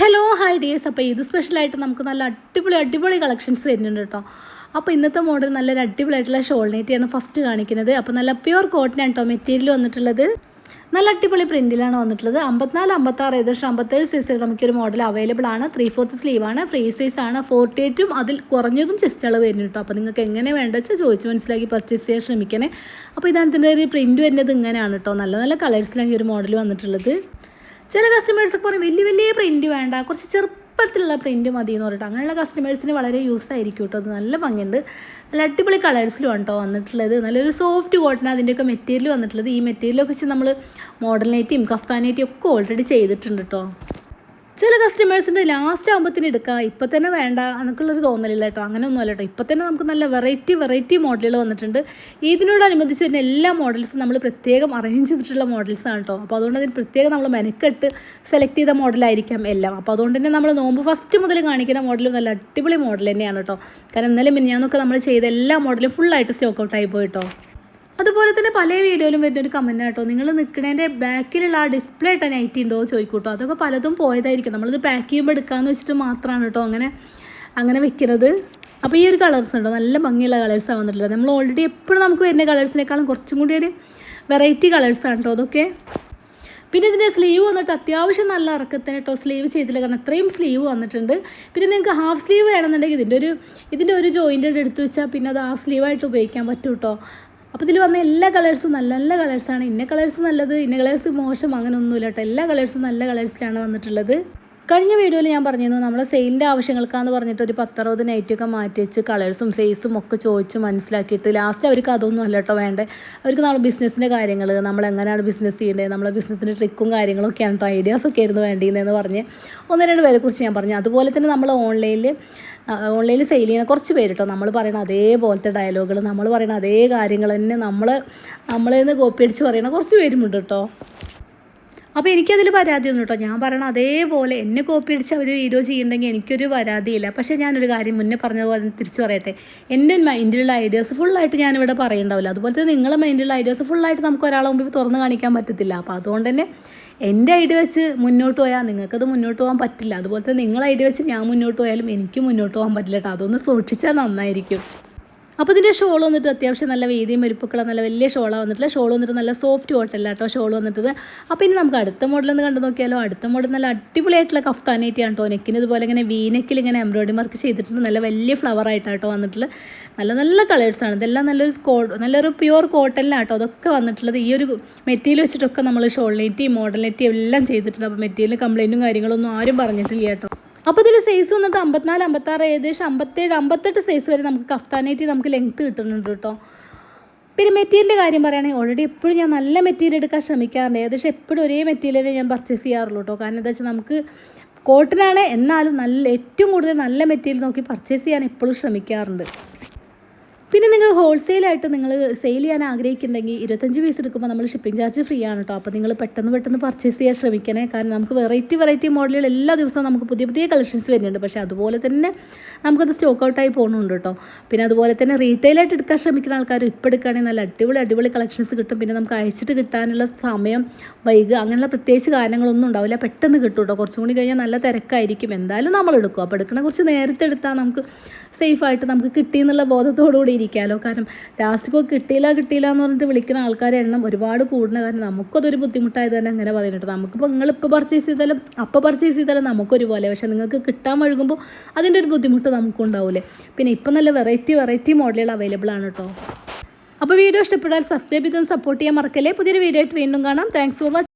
Hello hi dears അപ്പോൾ ഇത് സ്പെഷ്യലായിട്ട് നമുക്ക് നല്ല അടിപൊളി അടിപൊളി കളക്ഷൻസ് വരുന്നുണ്ട് കേട്ടോ അപ്പോൾ ഇന്നത്തെ മോഡൽ നല്ലൊരു അടിപൊളിയായിട്ടുള്ള ഷോൾ നെറ്റിയാണ് ഫസ്റ്റ് കാണിക്കുന്നത്. അപ്പോൾ നല്ല പ്യുവർ കോട്ടനാണ് കേട്ടോ മെറ്റീരിയൽ വന്നിട്ടുള്ളത്. നല്ല അടിപൊളി പ്രിന്റിലാണ് വന്നിട്ടുള്ളത്. അമ്പത്തിനാല് അമ്പത്താറ് ഏകദേശം അമ്പത്തേഴ് സൈസിൽ നമുക്കൊരു മോഡൽ അവൈലബിൾ ആണ്. ത്രീ ഫോർത്ത് ആണ്. ഫ്രീ സൈസ് ആണ്. ഫോർട്ടി എയ്റ്റും അതിൽ കുറഞ്ഞതും ചെസ്റ്റ് അളവ് വരുന്നു കേട്ടോ അപ്പോൾ നിങ്ങൾക്ക് എങ്ങനെ വേണ്ട വെച്ചാൽ ചോദിച്ച് മനസ്സിലാക്കി പർച്ചേസ് ചെയ്യാൻ ശ്രമിക്കണേ. അപ്പോൾ ഇതാണ് ഇതിന്റെ ഒരു പ്രിന്റ് വരുന്നത് ഇങ്ങനെയാണ് കേട്ടോ നല്ല നല്ല കളേഴ്സിലാണ് ഈ ഒരു മോഡൽ വന്നിട്ടുള്ളത്. ചില കസ്റ്റമേഴ്സൊക്കെ പറയും വലിയ വലിയ പ്രിന്റ് വേണ്ട. കുറച്ച് ചെറുപ്പത്തിലുള്ള പ്രിന്റ് മതി എന്ന് പറഞ്ഞിട്ട്. അങ്ങനെയുള്ള കസ്റ്റമേഴ്സിന് വളരെ യൂസ് ആയിരിക്കും കേട്ടോ അത് നല്ല ഭംഗിയുണ്ട്. നല്ല അടിപൊളി കളേഴ്സിലും കേട്ടോ വന്നിട്ടുള്ളത്. നല്ലൊരു സോഫ്റ്റ് കോട്ടൺ അതിന്റെയൊക്കെ മെറ്റീരിയൽ വന്നിട്ടുള്ളത്. ഈ മെറ്റീരിയലൊക്കെ വെച്ച് നമ്മൾ മോഡൽ നൈറ്റിയും ഒക്കെ ഓൾറെഡി ചെയ്തിട്ടുണ്ട് കേട്ടോ ചില കസ്റ്റമേഴ്സിന്റെ ലാസ്റ്റ് ആകുമ്പോഴത്തേന് എടുക്കുക ഇപ്പം തന്നെ വേണ്ട എന്നൊക്കെയുള്ളൊരു തോന്നലില്ല കേട്ടോ. അങ്ങനെയൊന്നും അല്ല കേട്ടോ. ഇപ്പം തന്നെ നമുക്ക് നല്ല വെറൈറ്റി വെറൈറ്റി മോഡലുകൾ വന്നിട്ടുണ്ട്. ഇതിനോടനുബന്ധിച്ച് വരുന്ന എല്ലാ മോഡൽസും നമ്മൾ പ്രത്യേകം അറേഞ്ച് ചെയ്തിട്ടുള്ള മോഡൽസാണ് കേട്ടോ. അപ്പോൾ അതുകൊണ്ട് അതിന് പ്രത്യേകം നമ്മൾ മെനക്കെട്ട് സെലക്ട് ചെയ്ത മോഡലായിരിക്കാം എല്ലാം. അപ്പോൾ അതുകൊണ്ട് തന്നെ നമ്മൾ നോമ്പ് ഫസ്റ്റ് മുതൽ കാണിക്കുന്ന മോഡലും നല്ല അടിപൊളി മോഡൽ തന്നെയാണ് കേട്ടോ. കാരണം ഇന്നലെ മിനിഞ്ഞാന്നൊക്കെ നമ്മൾ ചെയ്ത എല്ലാ മോഡലും ഫുള്ളായിട്ട് സ്റ്റോക്ക് ഔട്ടായി പോയിട്ടോ അതുപോലെ തന്നെ പല വീഡിയോയിലും വരുന്ന ഒരു കമന്റ് കേട്ടോ നിങ്ങൾ നിൽക്കുന്നതിന്റെ ബാക്കിലുള്ള ആ ഡിസ്പ്ലേ ഇട്ട നൈറ്റി ഉണ്ടോ ചോദിക്കൂട്ടോ. അതൊക്കെ പലതും പോയതായിരിക്കും. നമ്മളിത് പാക്ക് ചെയ്യുമ്പോൾ എടുക്കാമെന്ന് വെച്ചിട്ട് മാത്രമാണ് കേട്ടോ അങ്ങനെ അങ്ങനെ വെക്കുന്നത് അപ്പോൾ ഈ ഒരു കളേഴ്സ് ഉണ്ടോ? നല്ല ഭംഗിയുള്ള കളേഴ്സാണ് വന്നിട്ടുള്ളത്. നമ്മൾ ഓൾറെഡി എപ്പോഴും നമുക്ക് വരുന്ന കളേഴ്സിനേക്കാളും കുറച്ചും കൂടി ഒരു വെറൈറ്റി കളേഴ്സാണ് കേട്ടോ അതൊക്കെ. പിന്നെ ഇതിന്റെ സ്ലീവ് വന്നിട്ട് അത്യാവശ്യം നല്ല ഇറക്കത്തിന് കേട്ടോ സ്ലീവ് ചെയ്തില്ല കാരണം അത്രയും സ്ലീവ് വന്നിട്ടുണ്ട്. പിന്നെ നിങ്ങൾക്ക് ഹാഫ് സ്ലീവ് വേണമെന്നുണ്ടെങ്കിൽ ഇതിന്റെ ഒരു ഇതിന്റെ ഒരു ജോയിന്റ് എടുത്ത് വെച്ചാൽ പിന്നെ അത് ഹാഫ് സ്ലീവായിട്ട് ഉപയോഗിക്കാൻ പറ്റും കേട്ടോ അപ്പോൾ ഇതിൽ വന്ന എല്ലാ കളേഴ്സും നല്ല നല്ല കളേഴ്സാണ്. ഇന്ന കളേഴ്സ് നല്ലത് ഇന്ന കളേഴ്സ് മോശം അങ്ങനെ ഒന്നുമില്ല കേട്ടോ. എല്ലാ കളേഴ്സും നല്ല കളേഴ്സിലാണ് വന്നിട്ടുള്ളത്. കഴിഞ്ഞ വീഡിയോയിൽ ഞാൻ പറഞ്ഞിരുന്നു നമ്മളെ സെയിലിന്റെ ആവശ്യങ്ങൾക്കാന്ന് പറഞ്ഞിട്ട് ഒരു പത്തറുപത് നൈറ്റൊക്കെ മാറ്റി വെച്ച് കളേഴ്സും സൈസും ഒക്കെ ചോദിച്ച് മനസ്സിലാക്കിയിട്ട് ലാസ്റ്റ് അവർക്ക് അതൊന്നും അല്ല കേട്ടോ വേണ്ടേ. അവർക്ക് നമ്മൾ ബിസിനസ്സിന്റെ കാര്യങ്ങൾ നമ്മൾ എങ്ങനെയാണ് ബിസിനസ് ചെയ്യേണ്ടത് നമ്മളെ ബിസിനസ്സിന്റെ ട്രിക്കും കാര്യങ്ങളൊക്കെയാണ് കേട്ടോ ഐഡിയാസൊക്കെ ആയിരുന്നു വേണ്ടിയിരുന്നതെന്ന് പറഞ്ഞ് ഒന്ന് രണ്ട് പേരെക്കുറിച്ച് ഞാൻ പറഞ്ഞു. അതുപോലെ തന്നെ നമ്മൾ ഓൺലൈനിൽ ഓൺലൈനിൽ സെയിൽ ചെയ്യുന്ന കുറച്ച് പേര് കേട്ടോ നമ്മൾ പറയുന്ന അതേപോലത്തെ ഡയലോഗുകൾ നമ്മൾ പറയുന്ന അതേ കാര്യങ്ങൾ തന്നെ നമ്മൾ നമ്മളെ നിന്ന് കോപ്പി അടിച്ച് പറയുന്ന കുറച്ച് പേരുമുണ്ട് കേട്ടോ. അപ്പോൾ എനിക്കതിൽ പരാതിയൊന്നും കേട്ടോ. ഞാൻ പറയണ അതേപോലെ എന്നെ കോപ്പി അടിച്ച് അവർ വീഡിയോ ചെയ്യുന്നുണ്ടെങ്കിൽ എനിക്കൊരു പരാതിയില്ല. പക്ഷേ ഞാനൊരു കാര്യം മുന്നേ പറഞ്ഞ പോലെ തിരിച്ചു പറയട്ടെ. എന്റെ മൈൻഡിലുള്ള ഐഡിയാസ് ഫുള്ളായിട്ട് ഞാനിവിടെ പറയുന്നുണ്ടാവില്ല അതുപോലെ തന്നെ നിങ്ങളുടെ മൈൻഡിലുള്ള ഐഡിയാസ് ഫുള്ളായിട്ട് നമുക്ക് ഒരാളെ മുമ്പിൽ തുറന്ന് കാണിക്കാൻ പറ്റത്തില്ല. അപ്പോൾ അതുകൊണ്ട് തന്നെ എന്റെ ഐഡിയ വെച്ച് മുന്നോട്ട് പോയാൽ നിങ്ങൾക്കത് മുന്നോട്ട് പോകാൻ പറ്റില്ല. അതുപോലെ തന്നെ നിങ്ങളെ ഐഡിയ വെച്ച് ഞാൻ മുന്നോട്ട് പോയാലും എനിക്ക് മുന്നോട്ട് പോകാൻ പറ്റില്ല കേട്ടോ. അതൊന്ന് സൂക്ഷിച്ചാൽ നന്നായിരിക്കും. അപ്പോൾ ഇതിന്റെ ഷോൾ വന്നിട്ട് അത്യാവശ്യം നല്ല വീതിയും വലുപ്പക്കുള്ള നല്ല വലിയ ഷോളാണ് വന്നിട്ടില്ല ഷോൾ വന്നിട്ട് നല്ല സോഫ്റ്റ് കോട്ടല്ല കേട്ടോ ഷോൾ വന്നിട്ടത്. അപ്പോൾ ഇനി നമുക്ക് അടുത്ത മോഡലൊന്ന് കണ്ടു നോക്കിയാലോ. അടുത്ത മോഡൽ നല്ല അടിപൊളിയായിട്ടുള്ള കഫ്താനായിട്ടാണ് കേട്ടോ. നെക്കിന് ഇതുപോലെ ഇങ്ങനെ വീനെക്കിൽ ഇങ്ങനെ എംബ്രോയിഡറി വർക്ക് ചെയ്തിട്ടുണ്ട്. നല്ല വലിയ ഫ്ലവർ ആയിട്ടാണ് കേട്ടോ വന്നിട്ടുള്ളത്. നല്ല നല്ല കളേഴ്സാണ് ഇതെല്ലാം നല്ലൊരു നല്ലൊരു പ്യുവർ കോട്ടനിലാണ് കേട്ടോ അതൊക്കെ വന്നിട്ടുള്ളത് ഈ ഒരു മെറ്റീരിയൽ വെച്ചിട്ടൊക്കെ നമ്മൾ ഷോൾ നെറ്റി മോഡൽ നെറ്റി എല്ലാം ചെയ്തിട്ടുണ്ട്. അപ്പോൾ മെറ്റീരിയൽ കംപ്ലൈന്റും കാര്യങ്ങളൊന്നും ആരും പറഞ്ഞിട്ടില്ല കേട്ടോ. അപ്പോൾ ഇതിൽ സൈസ് വന്നിട്ട് അമ്പത്തിനാല് അമ്പത്താറ് ഏകദേശം അമ്പത്തേഴ് അമ്പത്തെട്ട് സൈസ് വരെ നമുക്ക് കഫ്താനായിട്ട് നമുക്ക് ലെങ്ത്ത് കിട്ടുന്നുണ്ട് കേട്ടോ പിന്നെ മെറ്റീരിയലിന്റെ കാര്യം പറയുകയാണെങ്കിൽ ഓൾറെഡി എപ്പോഴും ഞാൻ നല്ല മെറ്റീരിയൽ എടുക്കാൻ ശ്രമിക്കാറുണ്ട്. ഏകദേശം എപ്പോഴും ഒരേ മെറ്റീരിയലേ ഞാൻ പർച്ചേസ് ചെയ്യാറുള്ളൂ കേട്ടോ കാരണം എന്താ വെച്ചാൽ നമുക്ക് കോട്ടനാണ് എന്നാലും നല്ല ഏറ്റവും കൂടുതൽ നല്ല മെറ്റീരിയൽ നോക്കി പർച്ചേസ് ചെയ്യാൻ എപ്പോഴും ശ്രമിക്കാറുണ്ട്. പിന്നെ നിങ്ങൾ ഹോൾസെയിലായിട്ട് നിങ്ങൾ സെയിൽ ചെയ്യാൻ ആഗ്രഹിക്കുന്നുണ്ടെങ്കിൽ ഇരുപത്തഞ്ച് പീസ് എടുക്കുമ്പോൾ നമ്മൾ ഷിപ്പിംഗ് ചാർജ് ഫ്രീ ആണ് കേട്ടോ അപ്പോൾ നിങ്ങൾ പെട്ടെന്ന് പെട്ടെന്ന് പർച്ചേസ് ചെയ്യാൻ ശ്രമിക്കണേ. കാരണം നമുക്ക് വെറൈറ്റി വെറൈറ്റി മോഡലുകൾ എല്ലാ ദിവസവും നമുക്ക് പുതിയ പുതിയ കളക്ഷൻസ് വരുന്നുണ്ട്. പക്ഷേ അതുപോലെ തന്നെ നമുക്കത് സ്റ്റോക്ക് ഔട്ടായി പോകുന്നുണ്ട് കേട്ടോ പിന്നെ അതുപോലെ തന്നെ റീറ്റെയിലായിട്ട് എടുക്കാൻ ശ്രമിക്കുന്ന ആൾക്കാർ ഇപ്പോൾ എടുക്കുകയാണെങ്കിൽ നല്ല അടിപൊളി അടിപൊളി കളക്ഷൻസ് കിട്ടും. പിന്നെ നമുക്ക് അയച്ചിട്ട് കിട്ടാനുള്ള സമയം വൈകുക അങ്ങനെയുള്ള പ്രത്യേകിച്ച് കാര്യങ്ങളൊന്നും ഉണ്ടാവില്ല. പെട്ടെന്ന് കിട്ടും കേട്ടോ കുറച്ചും കൂടി കഴിഞ്ഞാൽ നല്ല തിരക്കായിരിക്കും. എന്തായാലും നമ്മൾ എടുക്കും. അപ്പോൾ എടുക്കണ കുറച്ച് നേരത്തെ എടുത്താൽ നമുക്ക് സേഫായിട്ട് നമുക്ക് കിട്ടിയെന്നുള്ള ബോധത്തോടു കൂടി ഇരിക്കാമല്ലോ കാരണം ലാസ്റ്റ് ഇപ്പോൾ കിട്ടിയില്ല കിട്ടിയില്ല എന്ന് പറഞ്ഞിട്ട് വിളിക്കുന്ന ആൾക്കാരെ എണ്ണം ഒരുപാട് കൂടുന്ന കാരണം നമുക്കതൊരു ബുദ്ധിമുട്ടായത് തന്നെ അങ്ങനെ പറയുന്നുണ്ട്. നമുക്കിപ്പോൾ നിങ്ങളിപ്പോൾ പർച്ചേസ് ചെയ്താലും അപ്പോൾ പർച്ചേസ് ചെയ്താലും നമുക്കൊരുപോലെ. പക്ഷേ നിങ്ങൾക്ക് കിട്ടാൻ വഴുകുമ്പോൾ അതിന്റെ ഒരു ബുദ്ധിമുട്ട് നമുക്കും ഉണ്ടാവില്ലേ പിന്നെ ഇപ്പം നല്ല വെറൈറ്റി വെറൈറ്റി മോഡലുകൾ അവൈലബിൾ ആണ് കേട്ടോ. അപ്പോൾ വീഡിയോ ഇഷ്ടപ്പെട്ടാൽ സബ്സ്ക്രൈബ് ചെയ്തൊന്ന് സപ്പോർട്ട് ചെയ്യാൻ മറക്കല്ലേ. പുതിയൊരു വീഡിയോ ആയിട്ട് വീണ്ടും കാണാം. Thanks for watching